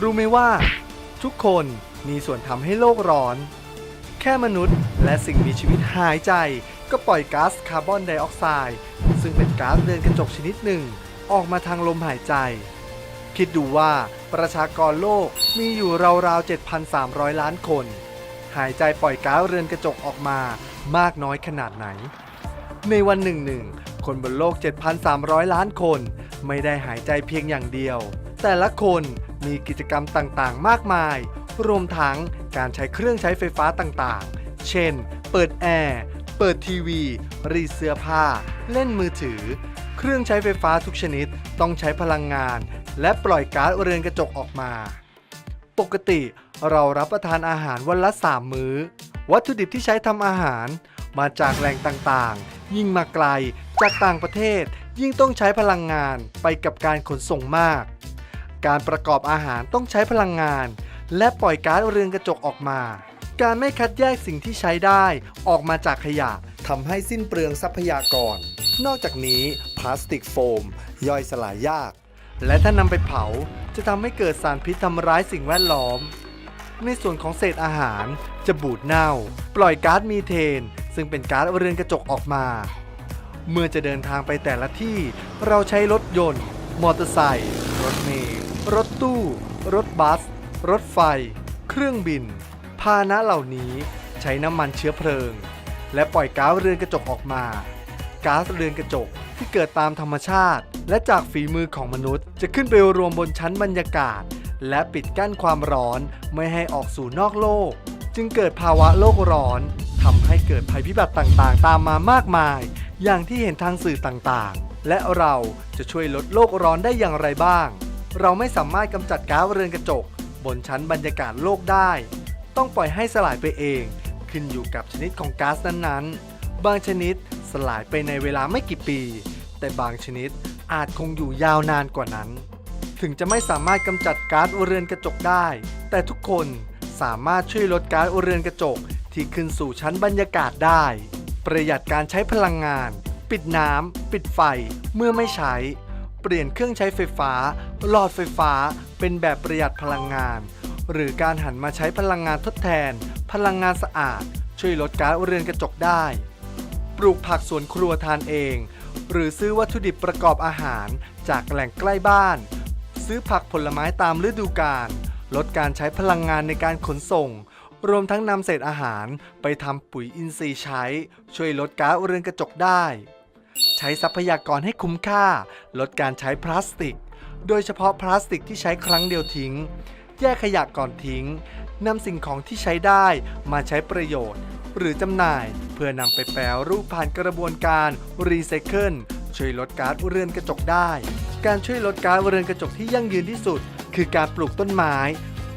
รู้ไหมว่า ทุกคนมีส่วนทำให้โลกร้อน แค่มนุษย์และสิ่งมีชีวิตหายใจ ก็ปล่อยก๊าซคาร์บอนไดออกไซด์ซึ่งเป็นก๊าซเรือนกระจกชนิดหนึ่ง ออกมาทางลมหายใจ คิดดูว่าประชากรโลกมีอยู่ราวๆ 7,300 ล้านคน หายใจปล่อยก๊าซเรือนกระจกออกมามากน้อยขนาดไหน ในวันหนึ่งหนึ่งคนบนโลก 7,300 ล้านคน ไม่ได้หายใจเพียงอย่างเดียว แต่ละคน มีกิจกรรมต่างๆ มากมาย รวมทั้งการใช้เครื่องใช้ไฟฟ้าต่างๆ เช่น เปิดแอร์ เปิดทีวี รีดเสื้อผ้า เล่นมือถือ เครื่องใช้ไฟฟ้าทุกชนิดต้องใช้พลังงาน และปล่อยก๊าซเรือนกระจกออกมา ปกติเรารับประทานอาหารวันละ 3 มื้อ วัตถุดิบที่ใช้ทำอาหาร มาจากแหล่งต่างๆ ยิ่งมาไกลจากต่างประเทศ ยิ่งต้องใช้พลังงานไปกับการขนส่งมาก การประกอบอาหารต้องใช้พลังงาน และปล่อยก๊าซเรือนกระจกออกมา การไม่คัดแยกสิ่งที่ใช้ได้ออกมาจากขยะทำให้สิ้นเปลืองทรัพยากร นอกจากนี้พลาสติกโฟม ย่อยสลายยาก และถ้านำไปเผาจะทำให้เกิดสารพิษทำร้ายสิ่งแวดล้อม ในส่วนของเศษอาหารจะบูดเน่า ปล่อยก๊าซมีเทน ซึ่งเป็นก๊าซเรือนกระจกออกมา เมื่อจะเดินทางไปแต่ละที่เราใช้รถยนต์ มอเตอร์ไซค์รถเมล์ รถตู้ รถบัส รถไฟ เครื่องบิน พาหนะเหล่านี้ใช้น้ำมันเชื้อเพลิง และปล่อยก๊าซเรือนกระจกออกมา ก๊าซเรือนกระจกที่เกิดตามธรรมชาติ และจากฝีมือของมนุษย์ จะขึ้นไปรวมบนชั้นบรรยากาศ และปิดกั้นความร้อนไม่ให้ออกสู่นอกโลก จึงเกิดภาวะโลกร้อนทำให้เกิดภัยพิบัติต่างๆ ตามมามากมาย อย่างที่เห็นทางสื่อต่างๆ และเราจะช่วยลดโลกร้อนได้อย่างไรบ้าง เราไม่สามารถกำจัดก๊าซเรือนกระจก บนชั้นบรรยากาศโลกได้ ต้องปล่อยให้สลายไปเอง ขึ้นอยู่กับชนิดของก๊าซนั้นๆ บางชนิดสลายไปในเวลาไม่กี่ปี แต่บางชนิดอาจคงอยู่ยาวนานกว่านั้น ถึงจะไม่สามารถกำจัดก๊าซเรือนกระจกได้ แต่ทุกคนสามารถช่วยลดก๊าซเรือนกระจกที่ขึ้นสู่ชั้นบรรยากาศได้ ประหยัดการใช้พลังงาน ปิดน้ำปิดไฟเมื่อไม่ใช้ ปลี่ยนเครื่องใช้ไฟฟ้า หลอดไฟฟ้า เป็นแบบประหยัดพลังงาน หรือการหันมาใช้พลังงานทดแทน พลังงานสะอาด ช่วยลดก๊าซเรือนกระจกได้ ปลูกผักสวนครัวทานเอง หรือซื้อวัตถุดิบประกอบอาหารจากแหล่งใกล้บ้าน ซื้อผักผลไม้ตามฤดูกาลลดการใช้พลังงานในการขนส่ง รวมทั้งนำเศษอาหารไปทำปุ๋ยอินทรีย์ใช้ ช่วยลดก๊าซเรือนกระจกได้ ใช้ทรัพยากรให้คุ้มค่า ลดการใช้พลาสติก โดยเฉพาะพลาสติกที่ใช้ครั้งเดียวทิ้ง แยกขยะก่อนทิ้งนำสิ่งของที่ใช้ได้มาใช้ประโยชน์ หรือจำหน่าย เพื่อนำไปแปรรูปผ่านกระบวนการรีไซเคิลช่วยลดก๊าซเรือนกระจกได้ การช่วยลดก๊าซเรือนกระจกที่ยั่งยืนที่สุด คือการปลูกต้นไม้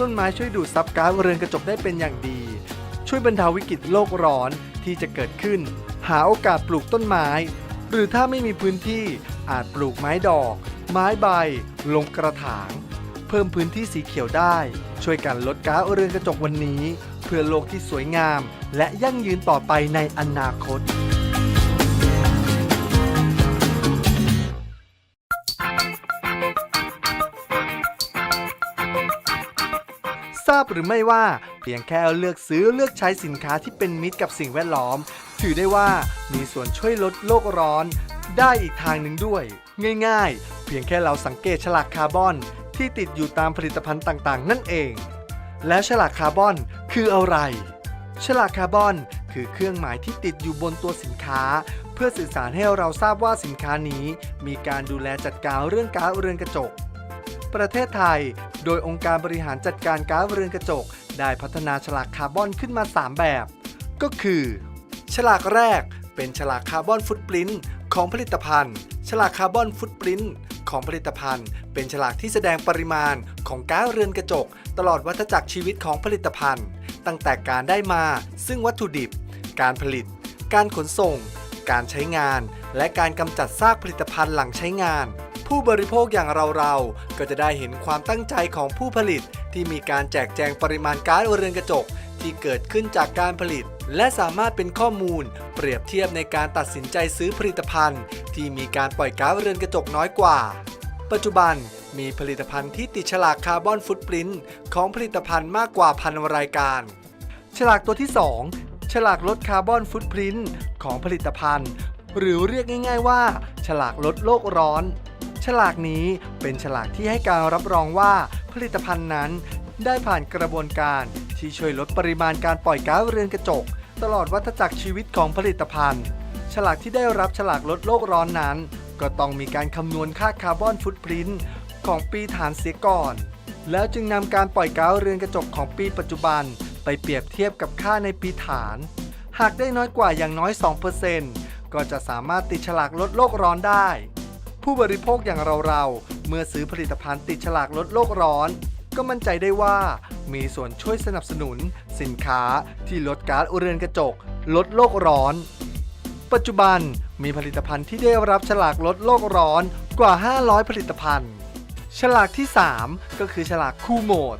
ต้นไม้ช่วยดูดซับก๊าซเรือนกระจกได้เป็นอย่างดี ช่วยบรรเทาวิกฤตโลกร้อนที่จะเกิดขึ้น หาโอกาสปลูกต้นไม้ หรือถ้าไม่มีพื้นที่อาจปลูกไม้ดอก ไม้ใบ ลงกระถาง เพิ่มพื้นที่สีเขียวได้ ช่วยกันลดก๊าซเรือนกระจกวันนี้ เพื่อโลกที่สวยงาม และยั่งยืนต่อไปในอนาคตทราบหรือไม่ว่าเพียงแค่เลือกซื้อเลือกใช้สินค้าที่เป็นมิตรกับสิ่งแวดล้อม ถือได้ว่ามีส่วนช่วยลดโลกร้อน ได้อีกทางหนึ่งด้วย ง่ายๆ เพียงแค่เราสังเกตฉลากคาร์บอนที่ติดอยู่ตามผลิตภัณฑ์ต่างๆ นั่นเอง แล้วฉลากคาร์บอนคืออะไร ฉลากคาร์บอนคือเครื่องหมายที่ติดอยู่บนตัวสินค้า เพื่อสื่อสารให้เราทราบว่าสินค้านี้ มีการดูแลจัดการเรื่องก๊าซเรือนกระจก ประเทศไทย โดยองค์การบริหารจัดการก๊าซเรือนกระจก ได้พัฒนาฉลากคาร์บอนขึ้นมา 3 แบบ ก็คือ ฉลากแรกเป็นฉลากคาร์บอนฟุตปรินท์ของผลิตภัณฑ์ ฉลากคาร์บอนฟุตปรินท์ของผลิตภัณฑ์ เป็นฉลากที่แสดงปริมาณของก๊าซเรือนกระจก ตลอดวัฏจักรชีวิตของผลิตภัณฑ์ ตั้งแต่การได้มา ซึ่งวัตถุดิบ การผลิต การขนส่ง การใช้งาน และการกำจัดซากผลิตภัณฑ์หลังใช้งาน ผู้บริโภคอย่างเราๆก็จะได้เห็นความตั้งใจของผู้ผลิตที่มีการแจกแจงปริมาณก๊าซเรือนกระจก ที่เกิดขึ้นจากการผลิต และสามารถเป็นข้อมูล เปรียบเทียบในการตัดสินใจซื้อผลิตภัณฑ์ ที่มีการปล่อยก๊าซเรือนกระจกน้อยกว่า ปัจจุบันมีผลิตภัณฑ์ที่ติดฉลากคาร์บอนฟุตปรินท์ของผลิตภัณฑ์มากกว่าพันรายการ ฉลากตัวที่ 2 ฉลากลดคาร์บอนฟุตปรินท์ของผลิตภัณฑ์ หรือเรียกง่าย ๆ ว่า ฉลากลดโลกร้อน ฉลากนี้เป็นฉลากที่ให้การรับรองว่าผลิตภัณฑ์นั้นได้ผ่านกระบวนการ ที่ช่วยลดปริมาณการปล่อยก๊าซเรือนกระจก ตลอดวัฏจักรชีวิตของผลิตภัณฑ์ ฉลากที่ได้รับฉลากลดโลกร้อนนั้น ก็ต้องมีการคำนวณค่าคาร์บอนฟุตปรินท์ของปีฐานเสียก่อน แล้วจึงนำการปล่อยก๊าซเรือนกระจกของปีปัจจุบัน ไปเปรียบเทียบกับค่าในปีฐาน หากได้น้อยกว่าอย่างน้อย 2%ก็จะสามารถติดฉลากลดโลกร้อนได้ ผู้บริโภคอย่างเราๆเมื่อซื้อผลิตภัณฑ์ติดฉลากลดโลกร้อน ก็มั่นใจได้ว่า มีส่วนช่วยสนับสนุน สินค้าที่ลดก๊าซเรือนกระจก ลดโลกร้อน ปัจจุบันมีผลิตภัณฑ์ที่ได้รับฉลากลดโลกร้อนกว่า 500 ผลิตภัณฑ์ ฉลากที่ 3 ก็คือฉลากคู่โหมด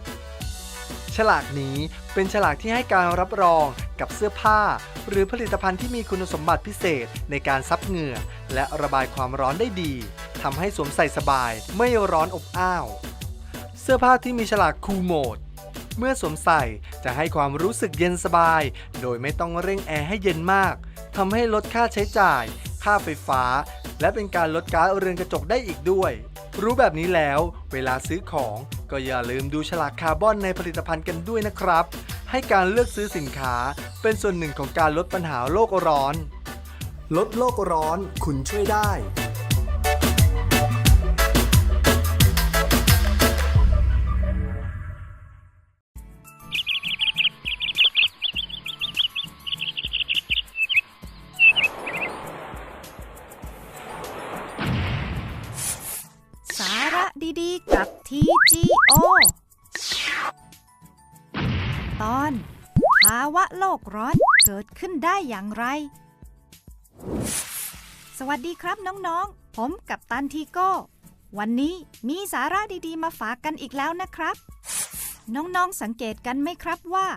ฉลากนี้เป็นฉลากที่ให้การรับรองกับเสื้อผ้า หรือผลิตภัณฑ์ที่มีคุณสมบัติพิเศษในการซับเหงื่อ และระบายความร้อนได้ดีทำให้สวมใส่สบายไม่ร้อนอบอ้าว เสื้อผ้าที่มีฉลากคูโหมด เมื่อสวมใส่จะให้ความรู้สึกเย็นสบาย โดยไม่ต้องเร่งแอร์ให้เย็นมากทำให้ลดค่าใช้จ่าย ค่าไฟฟ้า และเป็นการลดก๊าซเรือนกระจกได้อีกด้วย รู้แบบนี้แล้ว เวลาซื้อของก็อย่าลืมดูฉลากคาร์บอนในผลิตภัณฑ์กันด้วยนะครับ ให้การเลือกซื้อสินค้าเป็นส่วนหนึ่งของการลดปัญหาโลกร้อน ลดโลกร้อนคุณช่วยได้ เกิดขึ้นได้อย่างไร สวัสดีครับน้องๆ ผมกับตันทีโก้ วันนี้มีสาระดีๆ มาฝากกันอีกแล้วนะครับ น้องๆสังเกตกันไหมครับว่า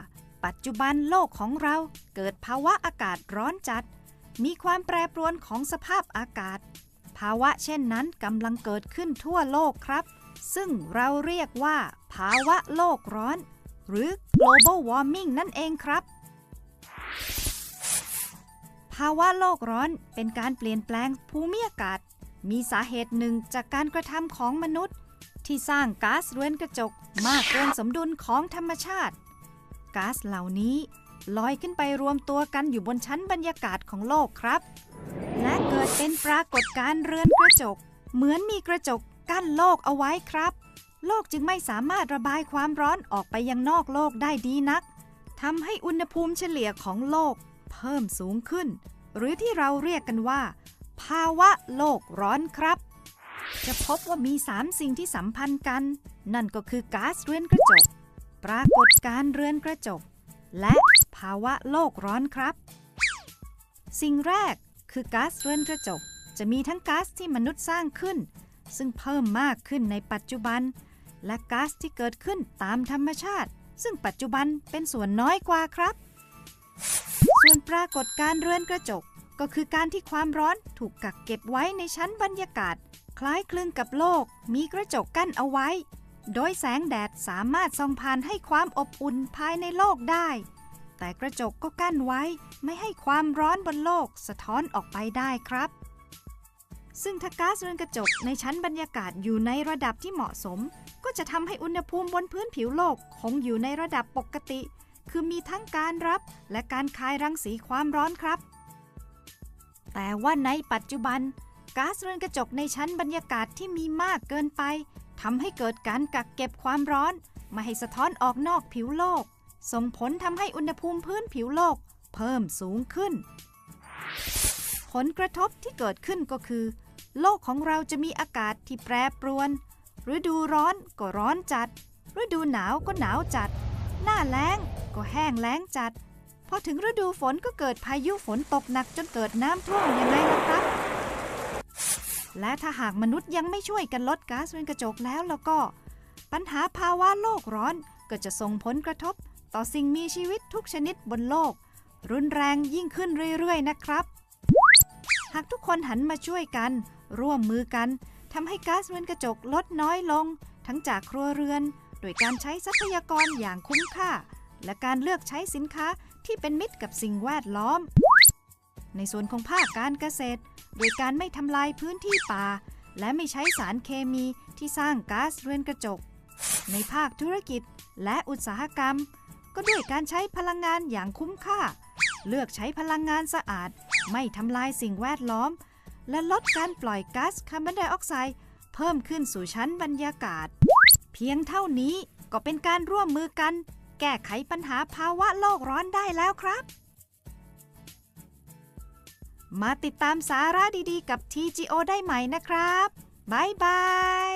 ปัจจุบันโลกของเราเกิดภาวะอากาศร้อนจัด มีความแปรปรวนของสภาพอากาศ ภาวะเช่นนั้นกำลังเกิดขึ้นทั่วโลกครับ ซึ่งเราเรียกว่า ภาวะโลกร้อน หรือ global warming นั่นเองครับ ภาวะโลกร้อนเป็นการเปลี่ยนแปลงภูมิอากาศ มีสาเหตุหนึ่งจากการกระทำของมนุษย์ ที่สร้างก๊าซเรือนกระจกมากเกินสมดุลของธรรมชาติก๊าซเหล่านี้ลอยขึ้นไปรวมตัวกันอยู่บนชั้นบรรยากาศของโลกครับ และเกิดเป็นปรากฏการณ์เรือนกระจก เหมือนมีกระจกกั้นโลกเอาไว้ครับ โลกจึงไม่สามารถระบายความร้อนออกไปยังนอกโลกได้ดีนักทำให้อุณหภูมิเฉลี่ยของโลก เพิ่มสูงขึ้น หรือที่เราเรียกกันว่า ภาวะโลกร้อนครับ จะพบว่ามี 3 สิ่งที่สัมพันธ์กัน นั่นก็คือก๊าซเรือนกระจก ปรากฏการเรือนกระจก และภาวะโลกร้อนครับ สิ่งแรกคือก๊าซเรือนกระจก จะมีทั้งก๊าซที่มนุษย์สร้างขึ้น ซึ่งเพิ่มมากขึ้นในปัจจุบัน และก๊าซที่เกิดขึ้นตามธรรมชาติ ซึ่งปัจจุบันเป็นส่วนน้อยกว่าครับ ส่วนปรากฏการเรือนกระจก ก็คือการที่ความร้อนถูกกักเก็บไว้ในชั้นบรรยากาศ คล้ายคลึงกับโลก มีกระจกกั้นเอาไว้ โดยแสงแดดสามารถส่องผ่านให้ความอบอุ่นภายในโลกได้ แต่กระจกก็กั้นไว้ไม่ให้ความร้อนบนโลกสะท้อนออกไปได้ครับ ซึ่งถ้าก๊าซเรือนกระจกในชั้นบรรยากาศอยู่ในระดับที่เหมาะสม ก็จะทำให้อุณหภูมิบนพื้นผิวโลกคงอยู่ในระดับปกติ คือมีทั้งการรับและการคายรังสีความร้อนครับ แต่ว่าในปัจจุบันก๊าซเรือนกระจกในชั้นบรรยากาศที่มีมากเกินไปทำให้เกิดการกักเก็บความร้อน ไม่ให้สะท้อนออกนอกผิวโลก ส่งผลทำให้อุณหภูมิพื้นผิวโลก เพิ่มสูงขึ้น ผลกระทบที่เกิดขึ้นก็คือ โลกของเราจะมีอากาศที่แปรปรวนฤดูร้อนก็ร้อนจัดฤดูหนาวก็หนาวจัด หน้าแล้ง ก็แห้งแล้งจัด พอถึงฤดูฝนก็เกิดพายุฝนตกหนักจนเกิดน้ำท่วมยังไงล่ะครับ และถ้าหากมนุษย์ยังไม่ช่วยกันลดก๊าซเรือนกระจกแล้วแล้วก็ ปัญหาภาวะโลกร้อนก็จะส่งผลกระทบ ต่อสิ่งมีชีวิตทุกชนิดบนโลก รุนแรงยิ่งขึ้นเรื่อยๆนะครับ หากทุกคนหันมาช่วยกัน ร่วมมือกันทำให้ก๊าซเรือนกระจกลดน้อยลง ทั้งจากครัวเรือน โดยการใช้ทรัพยากรอย่างคุ้มค่า และการเลือกใช้สินค้าที่เป็นมิตรกับสิ่งแวดล้อม ในส่วนของภาคการเกษตร โดยการไม่ทำลายพื้นที่ป่า และไม่ใช้สารเคมีที่สร้างก๊าซเรือนกระจก ในภาคธุรกิจและอุตสาหกรรม ก็ด้วยการใช้พลังงานอย่างคุ้มค่า เลือกใช้พลังงานสะอาด ไม่ทำลายสิ่งแวดล้อม และลดการปล่อยก๊าซคาร์บอนไดออกไซด์เพิ่มขึ้นสู่ชั้นบรรยากาศ เพียงเท่านี้ก็เป็นการร่วมมือกัน แก้ไขปัญหาภาวะโลกร้อนได้แล้วครับ มาติดตามสาระดีๆ กับ TGO ได้ใหม่นะครับ บ๊ายบาย